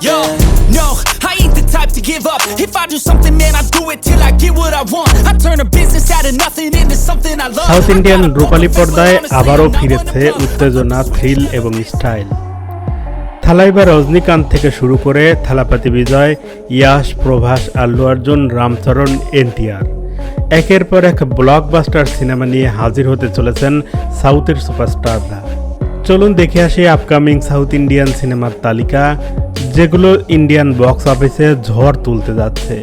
Yo, no, I ain't the type to give up. If I do something, man, I do it till I get what I want. I turn a business out of nothing into something I love. South Indian রূপালী পর্দায় আবারও ফিরেছে. উত্তেজনা thrill এবং style থালাইবা Rajinikanth থেকে শুরু করে Thalapathy Vijay Yash Prabhas Allu Arjun Ram Charan NTR একের পর এক ব্লকবাস্টার সিনেমা নিয়ে হাজির হতে চলেছেন সাউথের সুপারস্টাররা চলুন দেখে আসি আপকামিং সাউথ ইন্ডিয়ান সিনেমার তালিকা যেগুলো ইন্ডিয়ান বক্স অফিসে ঝড় তুলতে যাচ্ছে।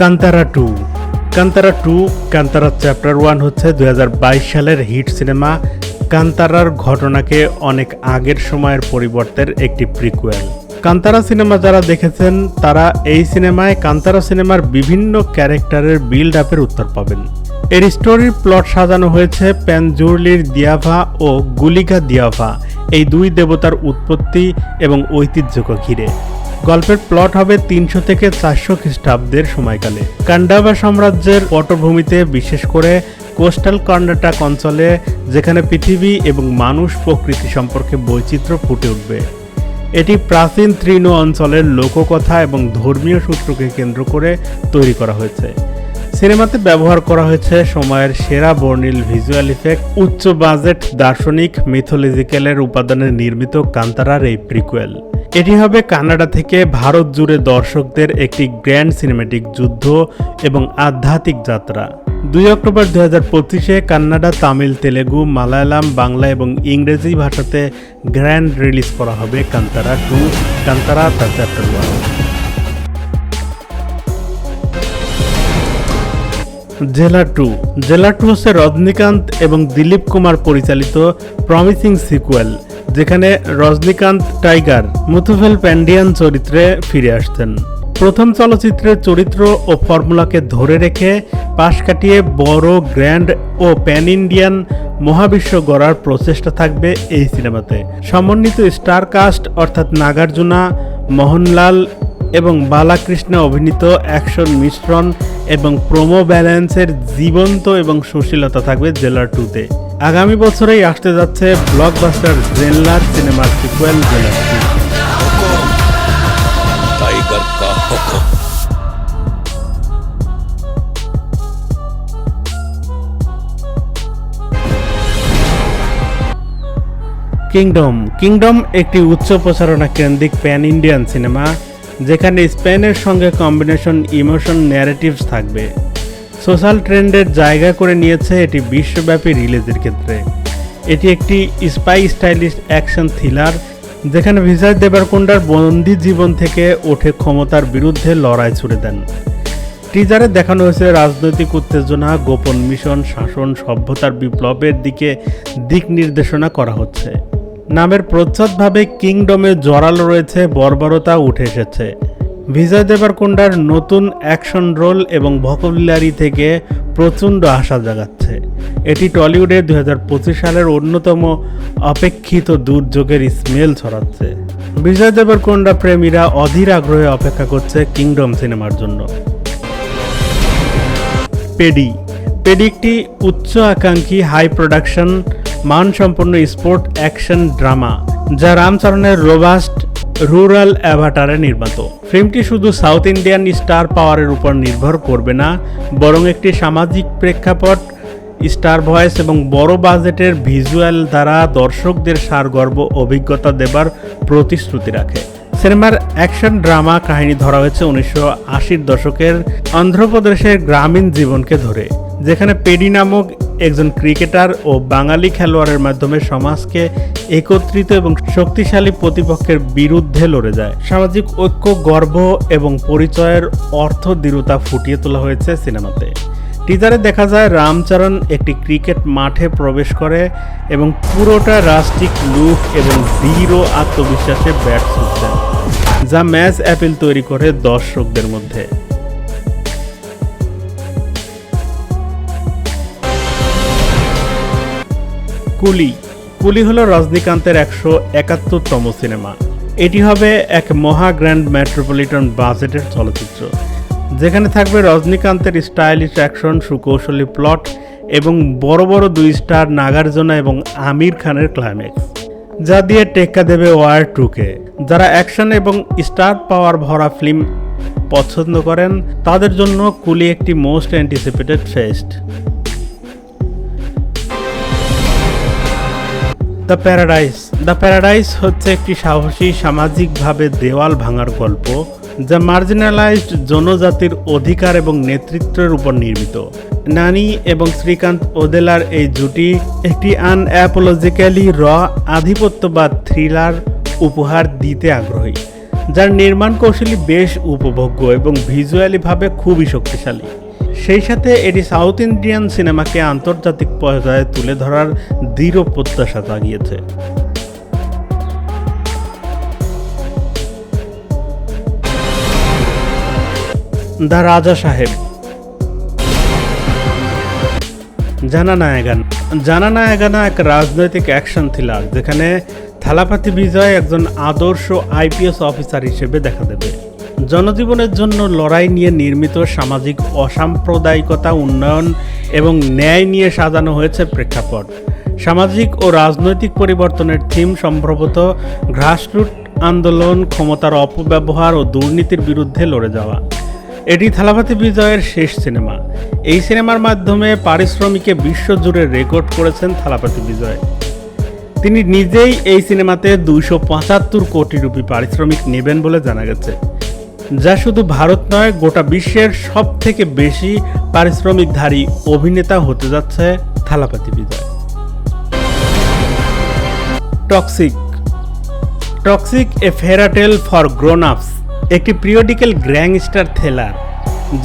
Kantara two Kantara two Kantara chapter one হচ্ছে দুই সালের হিট সিনেমা কান্তারার ঘটনাকে অনেক আগের সময়ের পরিবর্তের একটি প্রিকুয়েল কান্তারা সিনেমা যারা দেখেছেন, তারা এই সিনেমায় কান্তারা সিনেমার বিভিন্ন ক্যারেক্টারের বিল্ড আপের উত্তর পাবেন। এর স্টোরির প্লট সাজানো হয়েছে প্যানজুরলির দিয়াভা ও গুলিকা দিয়াভা। এই দুই দেবতার উৎপত্তি এবং ঐতিহ্যকে ঘিরে। গল্পের প্লট হবে তিনশো থেকে চারশো খ্রিস্টাব্দের সময়কালে। কান্ডাবা সাম্রাজ্যের পটভূমিতে, বিশেষ করে কোস্টাল কর্ণাটক অঞ্চলে, যেখানে পৃথিবী এবং মানুষ প্রকৃতি সম্পর্কে বৈচিত্র্য ফুটে উঠবে। এটি প্রাচীন তৃণ অঞ্চলের লোককথা এবং ধর্মীয় সূত্রকে কেন্দ্র করে তৈরি করা হয়েছে। সিনেমাতে ব্যবহার করা হয়েছে সময়ের সেরা বর্ণিল ভিজুয়াল ইফেক্ট, উচ্চ বাজেট দার্শনিক মিথোলজিক্যালের উপাদানে নির্মিত কান্তারার এই প্রিকুয়েল এটি হবে কানাডা থেকে ভারত জুড়ে দর্শকদের একটি গ্র্যান্ড সিনেম্যাটিক যুদ্ধ এবং আধ্যাত্মিক যাত্রা। দুই অক্টোবর দু হাজার পঁচিশে কান্নাডা, তামিল, তেলেগু, মালায়ালাম, বাংলা এবং ইংরেজি ভাষাতে গ্র্যান্ড রিলিজ করা হবে Kantara two, Kantara the chapter one Jailer two. Jailer two হচ্ছে রজনীকান্ত এবং দিলীপ কুমার পরিচালিত প্রমিসিং সিকুয়েল যেখানে রজনীকান্ত টাইগার মুথুফেল প্যান্ডিয়ান চরিত্রে ফিরে আসতেন প্রথম চলচ্চিত্রের চরিত্র ও ফর্মুলাকে ধরে রেখে পাশ কাটিয়ে বড়, গ্র্যান্ড ও প্যান ইন্ডিয়ান মহাবিশ্ব গড়ার প্রচেষ্টা থাকবে এই সিনেমাতে। সমন্বিত স্টার কাস্ট অর্থাৎ নাগার্জুনা, মোহনলাল এবং বালাকৃষ্ণ অভিনীত অ্যাকশন মিশ্রণ এবং প্রোমো ব্যালেন্সের জীবন্ত এবং সুশীলতা থাকবে জেলার টুতে আগামী বছরেই আসতে যাচ্ছে ব্লকবাস্টার জেনলার সিনেমার সিকুয়েল জেলার টু কিংডম কিংডম একটি উচ্চ প্রচারণা কেন্দ্রিক প্যান ইন্ডিয়ান সিনেমা যেখানে স্পেনের সঙ্গে কম্বিনেশন ইমোশন ন্যারেটিভস থাকবে। সোশ্যাল ট্রেন্ডের জায়গা করে নিয়েছে এটি বিশ্বব্যাপী রিলিজের ক্ষেত্রে। এটি একটি স্পাই স্টাইলিশ অ্যাকশন থ্রিলার যেখানে বিজয় দেবারকুন্ডার বন্দি জীবন থেকে ওঠে ক্ষমতার বিরুদ্ধে লড়াই ছুড়ে দেন। টিজারে দেখানো হয়েছে রাজনৈতিক উত্তেজনা, গোপন মিশন শাসন, সভ্যতার বিপ্লবের দিকে দিক নির্দেশনা করা হচ্ছে। নামের প্রচ্ছদভাবে কিংডমে জড়ালো রয়েছে, বর্বরতা উঠে এসেছে। বিজয় দেবারকুন্ডার নতুন অ্যাকশন রোল এবং ভকবিলারি থেকে প্রচণ্ড আশা জাগাচ্ছে। এটি টলিউডে দুই হাজার পঁচিশ সালের অন্যতম অপেক্ষিত দুর্যোগের স্মেল ছড়াচ্ছে। বিজয় দেবরকোন্ডা প্রেমীরা অধীর আগ্রহে অপেক্ষা করছে কিংডম সিনেমার জন্য। পেডি। পেডি একটি উচ্চ আকাঙ্ক্ষী হাই প্রোডাকশন মানসম্পন্ন স্পোর্ট, অ্যাকশন, ড্রামা, যা রামচরণের রোবাস্ট রুরাল অ্যাভাটারে নির্মিত। ফিল্মটি শুধু সাউথ ইন্ডিয়ান স্টার পাওয়ারের উপর নির্ভর করবে না, বরং একটি সামাজিক প্রেক্ষাপট, স্টার ভয়েস এবং বড় বাজেটের ভিজুয়াল দ্বারা দর্শকদের সারগর্ব, অভিজ্ঞতা দেবার প্রতিশ্রুতি রাখে। সিনেমার অ্যাকশন ড্রামা কাহিনী ধরা হয়েছে উনিশশো আশির দশকের অন্ধ্রপ্রদেশের গ্রামীণ জীবনকে ধরে, যেখানে পেডি নামক একজন ক্রিকেটার ও বাঙালি খেলোয়াড়ের মাধ্যমে সমাজকে একত্রিত এবং শক্তিশালী প্রতিপক্ষের বিরুদ্ধে লড়ে যায়। সামাজিক ঐক্য, গর্ব এবং পরিচয়ের অর্থ দৃঢ়তা ফুটিয়ে তোলা হয়েছে সিনেমাতে। টিজারে দেখা যায়, রামচরণ একটি ক্রিকেট মাঠে প্রবেশ করে এবং পুরোটা রাষ্ট্রিক লুক এবং দৃঢ় আত্মবিশ্বাসে ব্যাট ছুটছেন। যা ম্যাচ অ্যাপিল তৈরি করে দর্শকদের মধ্যে। কুলি। কুলি হলো রজনীকান্তের একশো একাত্তরতম সিনেমা। এটি হবে এক মহা গ্র্যান্ড মেট্রোপলিটন বাজেটের চলচ্চিত্র, যেখানে থাকবে রজনীকান্তের স্টাইলিশ অ্যাকশন, সুকৌশলী প্লট এবং বড় বড় দুই স্টার নাগার্জুনা এবং আমির খানের ক্লাইম্যাক্স, যা দিয়ে টেক্কা দেবে ওয়ার টুকে। যারা অ্যাকশন এবং স্টার পাওয়ার ভরা ফিল্ম পছন্দ করেন, তাদের জন্য কুলি একটি most anticipated fest. The paradise. The paradise হচ্ছে একটি সাহসী, সামাজিকভাবে দেওয়াল ভাঙার গল্প যা মার্জিনালাইজড জনজাতির অধিকার এবং নেতৃত্বের উপর নির্মিত। নানি এবং শ্রীকান্ত ওদেলার এই জুটি একটি আনঅ্যাপোলজিক্যালি র আধিপত্যবাদ থ্রিলার উপহার দিতে আগ্রহী, যার নির্মাণ কৌশলী বেশ উপভোগ্য এবং ভিজুয়ালিভাবে খুবই শক্তিশালী। সেই সাথে এটি সাউথ ইন্ডিয়ান সিনেমাকে আন্তর্জাতিক পর্যায়ে তুলে ধরার দৃঢ় প্রত্যাশা জাগিয়েছে। দ্য রাজা সাহেব। জানা নায়গান জানা নায়গানা এক রাজনৈতিক অ্যাকশন থ্রিলার, যেখানে থালাপাতি বিজয় একজন আদর্শ আইপিএস অফিসার হিসেবে দেখা দেবে। জনজীবনের জন্য লড়াই নিয়ে নির্মিত সামাজিক অসাম্প্রদায়িকতা উন্নয়ন এবং ন্যায় নিয়ে সাজানো হয়েছে প্রেক্ষাপট। সামাজিক ও রাজনৈতিক পরিবর্তনের থিম সম্ভবত গ্রাসরুট আন্দোলন, ক্ষমতার অপব্যবহার ও দুর্নীতির বিরুদ্ধে লড়ে যাওয়া। এটি থালাপাতি বিজয়ের শেষ সিনেমা। এই সিনেমার মাধ্যমে পারিশ্রমিকে বিশ্বজুড়ে রেকর্ড করেছেন থালাপাতি বিজয়। তিনি নিজেই এই সিনেমাতে দুইশো পঁচাত্তর কোটি রুপি পারিশ্রমিক নেবেন বলে জানা গেছে। যা শুধু ভারত নয়, গোটা বিশ্বের সব থেকে বেশি পারিশ্রমিকধারী অভিনেতা হতে যাচ্ছে Thalapathy Vijay. Toxic. Toxic a fairytale for grown ups একটি পিরিয়ডিক্যাল গ্র্যাংস্টার থ্রিলার,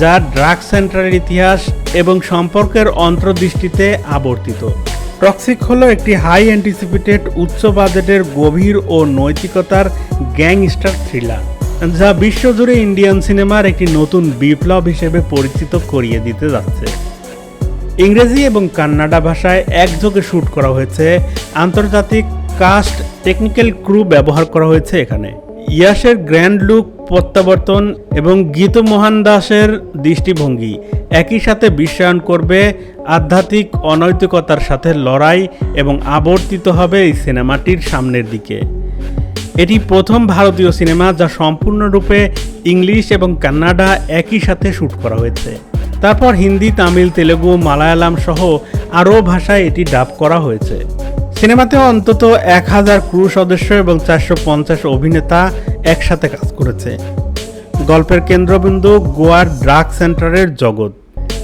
যা ড্রাগ সেন্টারের ইতিহাস এবং সম্পর্কের অন্তর্দৃষ্টিতে আবর্তিত। টক্সিক হলো একটি হাই অ্যান্টিসিপেটেড, উচ্চ বাজেটের, গভীর ও নৈতিকতার গ্যাংস্টার থ্রিলার। যা বিশ্বজুড়ে ইন্ডিয়ান সিনেমার একটি নতুন বিপ্লব হিসেবে পরিচিত করিয়ে দিতে যাচ্ছে। ইংরেজি এবং কান্নাডা ভাষায় একযোগে শ্যুট করা হয়েছে। আন্তর্জাতিক কাস্ট টেকনিক্যাল ক্রু ব্যবহার করা হয়েছে এখানে। ইয়াসের গ্র্যান্ড লুক, প্রত্যাবর্তন এবং গীত মোহন দাসের দৃষ্টিভঙ্গি একই সাথে বিশ্বায়ন করবে আধ্যাত্মিক অনৈতিকতার সাথে লড়াই এবং আবর্তিত হবে এই সিনেমাটির সামনের দিকে। এটি প্রথম ভারতীয় সিনেমা যা সম্পূর্ণরূপে ইংলিশ এবং কান্নাডা একই সাথে শ্যুট করা হয়েছে। তারপর হিন্দি, তামিল, তেলেগু, মালায়ালাম সহ আরও ভাষায় এটি ডাব করা হয়েছে। সিনেমাতে অন্তত এক হাজার ক্রু সদস্য এবং চারশো পঞ্চাশ অভিনেতা একসাথে কাজ করেছে। গল্পের কেন্দ্রবিন্দু গোয়ার ড্রাগ সেন্টারের জগৎ।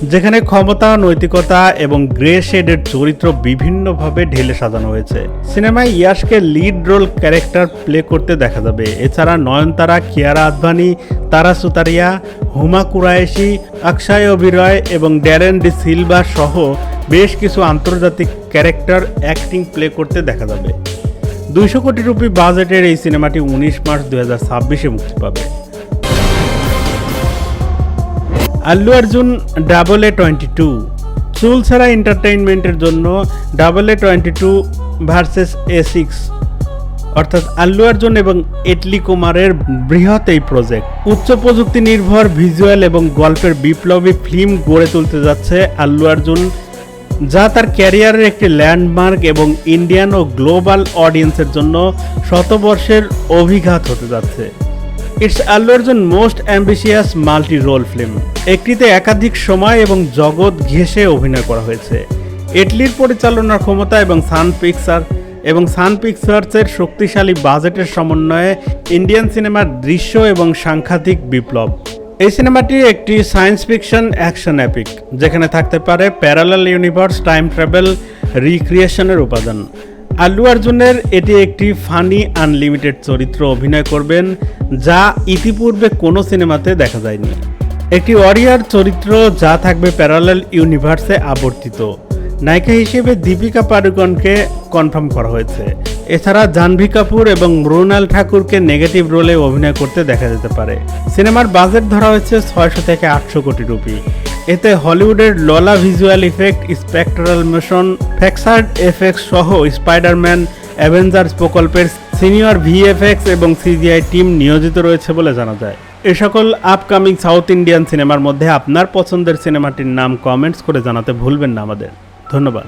যেখানে ক্ষমতা, নৈতিকতা এবং গ্রে শেডের চরিত্র বিভিন্নভাবে ঢেলে সাজানো হয়েছে। সিনেমায় ইয়াশকে লিড রোল ক্যারেক্টার প্লে করতে দেখা যাবে। এছাড়া নয়নতারা, কিয়ারা আদভানি, তারা সুতারিয়া, হুমা কুরায়েশি, অক্ষয় অভিরয় এবং ড্যারেন ডি সিলভা সহ বেশ কিছু আন্তর্জাতিক ক্যারেক্টার অ্যাক্টিং প্লে করতে দেখা যাবে। দুইশো কোটি রুপি বাজেটের এই সিনেমাটি উনিশ মার্চ দু মুক্তি পাবে। Allu Arjun double A twenty two চুল ছাড়া এন্টারটেইনমেন্টের জন্য double A twenty two versus A six অর্থাৎ আল্লু অর্জুন এবং এটলি কুমারের বৃহৎ এই প্রজেক্ট উচ্চ প্রযুক্তি নির্ভর ভিজুয়াল এবং গল্পের বিপ্লবী ফিল্ম গড়ে তুলতে যাচ্ছে আল্লু অর্জুন, যা তার ক্যারিয়ারের একটি ল্যান্ডমার্ক এবং ইন্ডিয়ান ও গ্লোবাল অডিয়েন্সের জন্য শতবর্ষের অভিঘাত হতে যাচ্ছে। It's Allu most ambitious multi role film একটিতে একাধিক সময় এবং জগৎ ঘেঁষে অভিনয় করা হয়েছে। এটলির পরিচালনার ক্ষমতা এবং সান পিকচার এবং সান পিকচার্সের শক্তিশালী বাজেটের সমন্বয়ে ইন্ডিয়ান সিনেমার দৃশ্য এবং সাংঘাতিক বিপ্লব। এই সিনেমাটি একটি সায়েন্স ফিকশন অ্যাকশন অ্যাপিক যেখানে থাকতে পারে প্যারালাল ইউনিভার্স টাইম ট্রাভেল রিক্রিয়েশনের উপাদান। আল্লু অর্জুনের এটি একটি ফানি আনলিমিটেড চরিত্র অভিনয় করবেন, যা ইতিপূর্বে কোনো সিনেমাতে দেখা যায়নি। একটি ওয়ারিয়ার চরিত্র যা থাকবে প্যারালাল ইউনিভার্সে আবর্তিত। নায়িকা হিসেবে দীপিকা পাডুকনকে কনফার্ম করা হয়েছে। এছাড়া জাহ্নবী কাপুর এবং মৃণাল ঠাকুরকে নেগেটিভ রোলে অভিনয় করতে দেখা যেতে পারে। সিনেমার বাজেট ধরা হয়েছে ছয়শো থেকে আটশো কোটি রুপি। এতে হলিউডের ললা ভিজুয়াল ইফেক্ট, স্পেকট্রাল মোশন ফ্যাক্সার্ড এফেক্টস সহ স্পাইডারম্যান, অ্যাভেঞ্জার্স প্রকল্পের সিনিয়র ভিএফএক্স এবং সিজিআই টিম নিয়োজিত রয়েছে বলে জানা যায়। এ সকল আপকামিং সাউথ ইন্ডিয়ান সিনেমার মধ্যে আপনার পছন্দের সিনেমাটির নাম কমেন্টস করে জানাতে ভুলবেন না আমাদের। ধন্যবাদ।